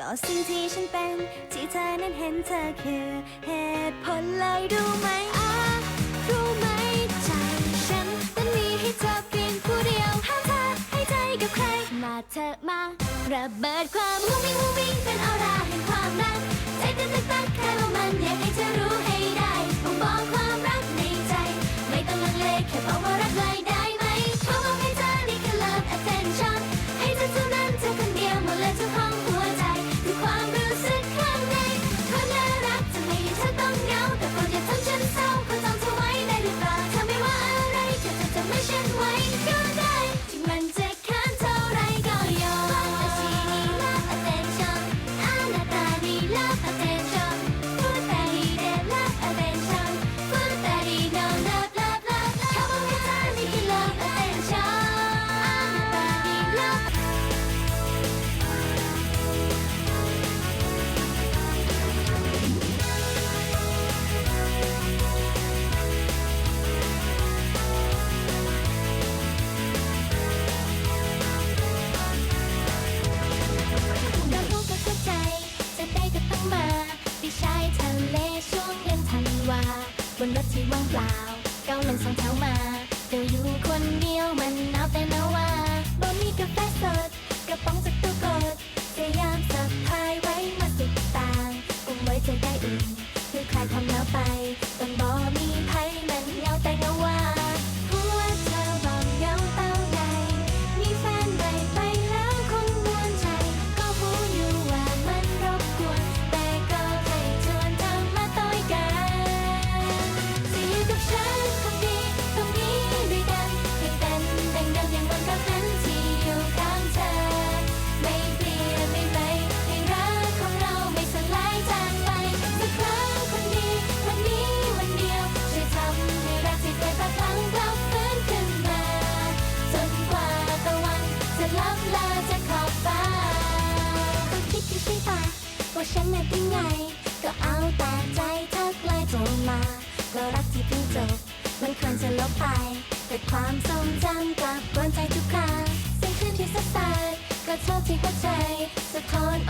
ก็สิ่งที่ฉันเป็น ที่เธอนั้นเห็นเธอคือเหตุผลเลยรู้ไหมอะรู้ไหมใจฉันตั้นมีให้เธอเพียงผู้เดียวห้ามเธอให้ใจกับใคร มาเธอมาระเบิดความมูวิ่งวิ่งเป็นออร่าแห่งความรักใจเต้นตักตักแค่ว่ามันอยากให้เธอรู้ให้ได้บ่งบอกความรักในใจ 風 มันสองแถวมาเธออยู่คนเดียวมัน ว่าฉันนั้นเป็นไง ก็เอาแต่ใจทัอใกล้เโทรมา ก็รักที่เพิ่งจบ มันควรจะลบไป แต่ความทรงจำกลับกวนใจทุกคราเสียงคลื่นที่สัดก็ชอบที่หัวใจสะท้อน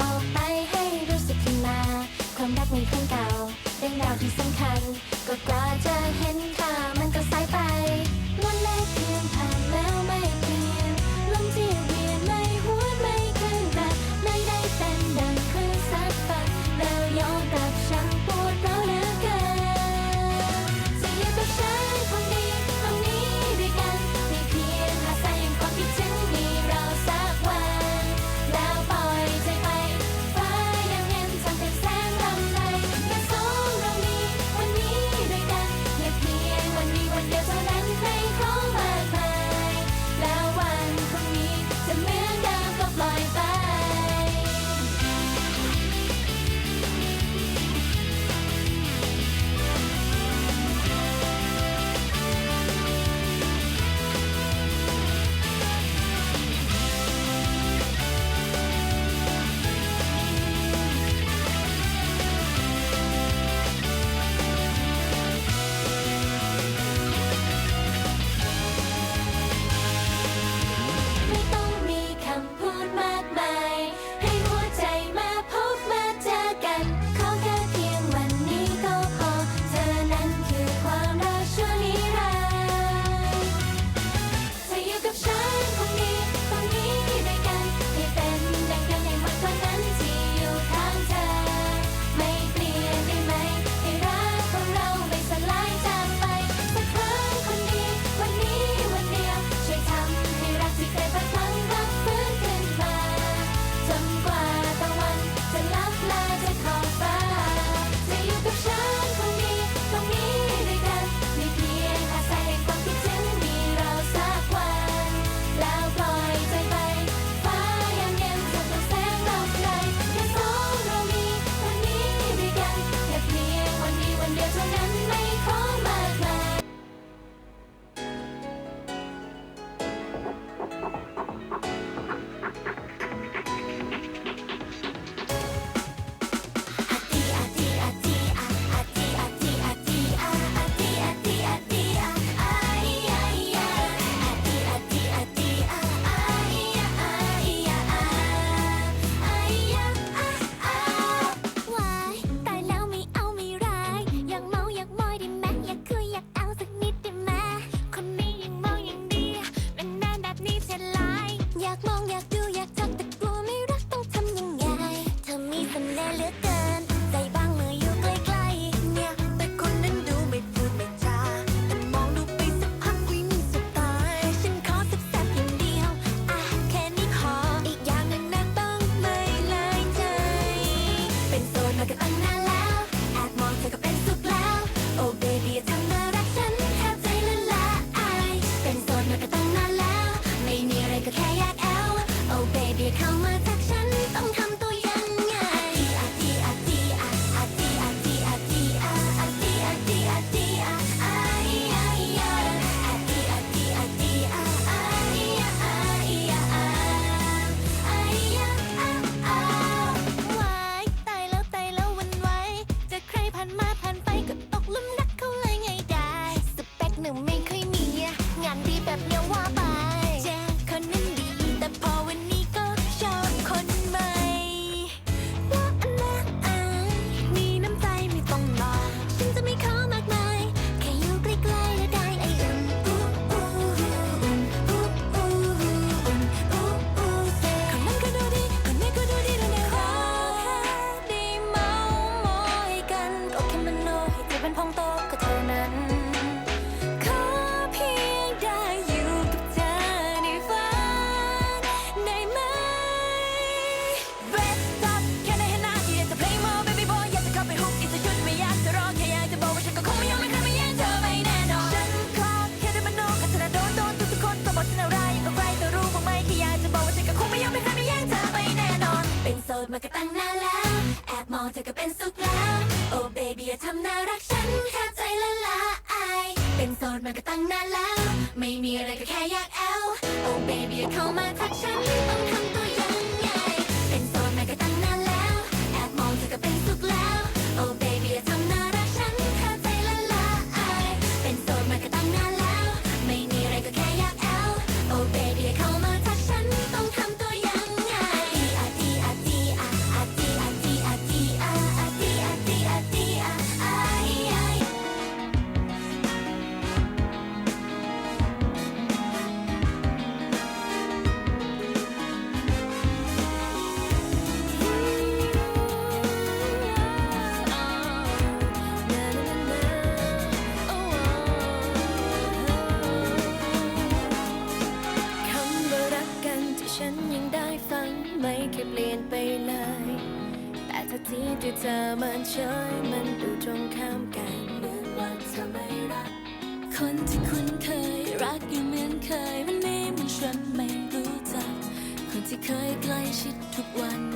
ไม่มีอะไรก็แค่อยากแอลโอ้ baby อย่าเข้ามาทักฉันต้องทำตัว เธอมันเฉยมันดูตรงข้ามกันเหมือนว่าเธอไม่รัก คนที่คุ้นเคยรักยังเหมือนเคยวันนี้มันฉันไม่รู้จัก คนที่เคยใกล้ชิดทุกวัน